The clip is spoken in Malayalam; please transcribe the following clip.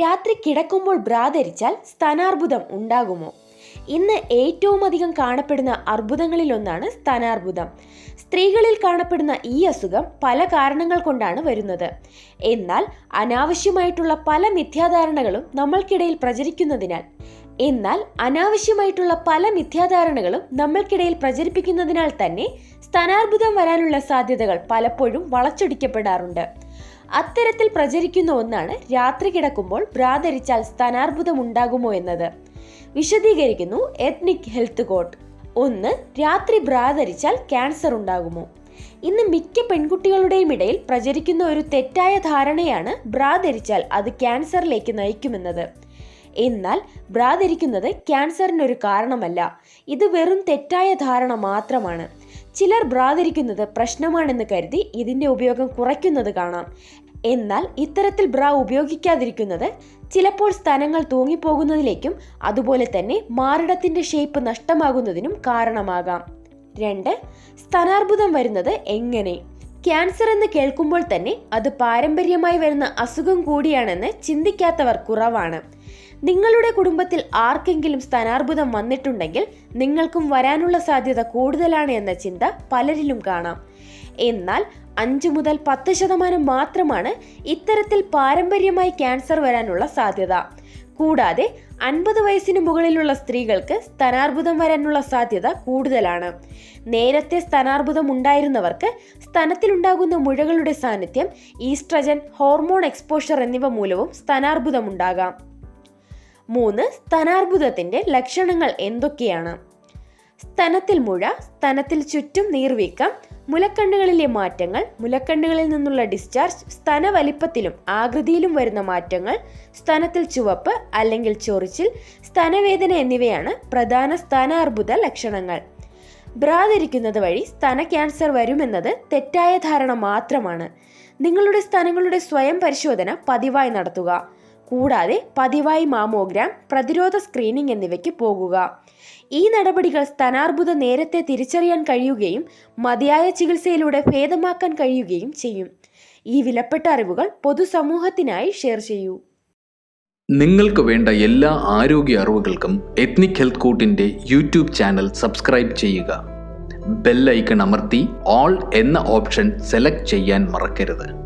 രാത്രി കിടക്കുമ്പോൾ ബ്രാ ധരിച്ചാൽ സ്ഥാനാർബുദം ഉണ്ടാകുമോ? ഇന്ന് ഏറ്റവും അധികം കാണപ്പെടുന്ന അർബുദങ്ങളിലൊന്നാണ് സ്ഥാനാർബുദം സ്ത്രീകളിൽ കാണപ്പെടുന്ന ഈ അസുഖം പല കാരണങ്ങൾ കൊണ്ടാണ് വരുന്നത്. എന്നാൽ അനാവശ്യമായിട്ടുള്ള പല മിഥ്യാധാരണകളും നമ്മൾക്കിടയിൽ പ്രചരിക്കുന്നതിനാൽ. എന്നാൽ അനാവശ്യമായിട്ടുള്ള പല മിഥ്യാധാരണകളും നമ്മൾക്കിടയിൽ പ്രചരിപ്പിക്കുന്നതിനാൽ തന്നെ സ്ഥാനാർബുദം വരാനുള്ള സാധ്യതകൾ പലപ്പോഴും വളച്ചൊടിക്കപ്പെടാറുണ്ട്. അത്തരത്തിൽ പ്രചരിക്കുന്ന ഒന്നാണ് രാത്രി കിടക്കുമ്പോൾ ബ്രാ ധരിച്ചാൽ സ്തനാർബുദം ഉണ്ടാകുമോ എന്നത്. വിശദീകരിക്കുന്നു എത്നിക് ഹെൽത്ത് കോട്ട് ഒന്ന് രാത്രി ബ്രാ ധരിച്ചാൽ ക്യാൻസർ ഉണ്ടാകുമോ? ഇന്ന് മിക്ക പെൺകുട്ടികളുടെയും ഇടയിൽ പ്രചരിക്കുന്ന ഒരു തെറ്റായ ധാരണയാണ് ബ്രാ ധരിച്ചാൽ അത് ക്യാൻസറിലേക്ക് നയിക്കുമെന്നത്. എന്നാൽ ബ്രാ ധരിക്കുന്നത് ക്യാൻസറിനൊരു കാരണമല്ല. ഇത് വെറും തെറ്റായ ധാരണ മാത്രമാണ്. ചിലർ ബ്രാ ധരിക്കുന്നത് പ്രശ്നമാണെന്ന് കരുതി ഇതിന്റെ ഉപയോഗം കുറയ്ക്കുന്നത് കാണാം. എന്നാൽ ഇത്തരത്തിൽ ബ്രാ ഉപയോഗിക്കാതിരിക്കുന്നത് ചിലപ്പോൾ സ്ഥലങ്ങൾ തൂങ്ങിപ്പോകുന്നതിലേക്കും അതുപോലെ തന്നെ മാറിടത്തിന്റെ ഷേപ്പ് നഷ്ടമാകുന്നതിനും കാരണമാകാം. രണ്ട് സ്ഥാനാർബുദം വരുന്നത് എങ്ങനെ? ക്യാൻസർ എന്ന് കേൾക്കുമ്പോൾ തന്നെ അത് പാരമ്പര്യമായി വരുന്ന അസുഖം കൂടിയാണെന്ന് ചിന്തിക്കാത്തവർ കുറവാണ്. നിങ്ങളുടെ കുടുംബത്തിൽ ആർക്കെങ്കിലും സ്ഥാനാർബുദം വന്നിട്ടുണ്ടെങ്കിൽ നിങ്ങൾക്കും വരാനുള്ള സാധ്യത കൂടുതലാണ് എന്ന ചിന്ത പലരിലും കാണാം. എന്നാൽ അഞ്ച് മുതൽ പത്ത് ശതമാനം മാത്രമാണ് ഇത്തരത്തിൽ പാരമ്പര്യമായി ക്യാൻസർ വരാനുള്ള സാധ്യത. കൂടാതെ അൻപത് വയസ്സിന് മുകളിലുള്ള സ്ത്രീകൾക്ക് സ്തനാർബുദം വരാനുള്ള സാധ്യത കൂടുതലാണ്. നേരത്തെ സ്തനാർബുദം ഉണ്ടായിരുന്നവർക്ക് സ്തനത്തിലുണ്ടാകുന്ന മുഴകളുടെ സാന്നിധ്യം ഈസ്ട്രജൻ ഹോർമോൺ എക്സ്പോഷർ എന്നിവ മൂലവും സ്തനാർബുദം ഉണ്ടാകാം. മൂന്ന് സ്തനാർബുദത്തിന്റെ ലക്ഷണങ്ങൾ എന്തൊക്കെയാണ്? സ്തനത്തിൽ മുഴ സ്തനത്തിൽ ചുറ്റും നീർവീക്കം മുലക്കണ്ണുകളിലെ മാറ്റങ്ങൾ മുലക്കണ്ണുകളിൽ നിന്നുള്ള ഡിസ്ചാർജ് സ്തന വലിപ്പത്തിലും ആകൃതിയിലും വരുന്ന മാറ്റങ്ങൾ സ്തനത്തിൽ ചുവപ്പ് അല്ലെങ്കിൽ ചൊറിച്ചിൽ സ്തനവേദന എന്നിവയാണ് പ്രധാന സ്തനാർബുദ ലക്ഷണങ്ങൾ. ബ്രാ ധരിക്കുന്നത് വഴി സ്തന ക്യാൻസർ വരുമെന്നത് തെറ്റായ ധാരണ മാത്രമാണ്. നിങ്ങളുടെ സ്തനങ്ങളുടെ സ്വയം പരിശോധന പതിവായി നടത്തുക. കൂടാതെ പതിവായി മാമോഗ്രാം പ്രതിരോധ സ്ക്രീനിംഗ് എന്നിവയ്ക്ക് പോകുക. ഈ നടപടികൾ സ്തനാർബുദ നേരത്തെ തിരിച്ചറിയാൻ കഴിയുകയും മതിയായ ചികിത്സയിലൂടെ ഭേദമാക്കാൻ കഴിയുകയും ചെയ്യും. ഈ വിലപ്പെട്ട അറിവുകൾ പൊതുസമൂഹത്തിനായി ഷെയർ ചെയ്യൂ. നിങ്ങൾക്ക് വേണ്ട എല്ലാ ആരോഗ്യ അറിവുകൾക്കും എത്നിക് ഹെൽത്ത് കോട്ടിന്റെ യൂട്യൂബ് ചാനൽ സബ്സ്ക്രൈബ് ചെയ്യുക. ബെല്ലൈക്കൺ അമർത്തി ഓൾ എന്ന ഓപ്ഷൻ സെലക്ട് ചെയ്യാൻ മറക്കരുത്.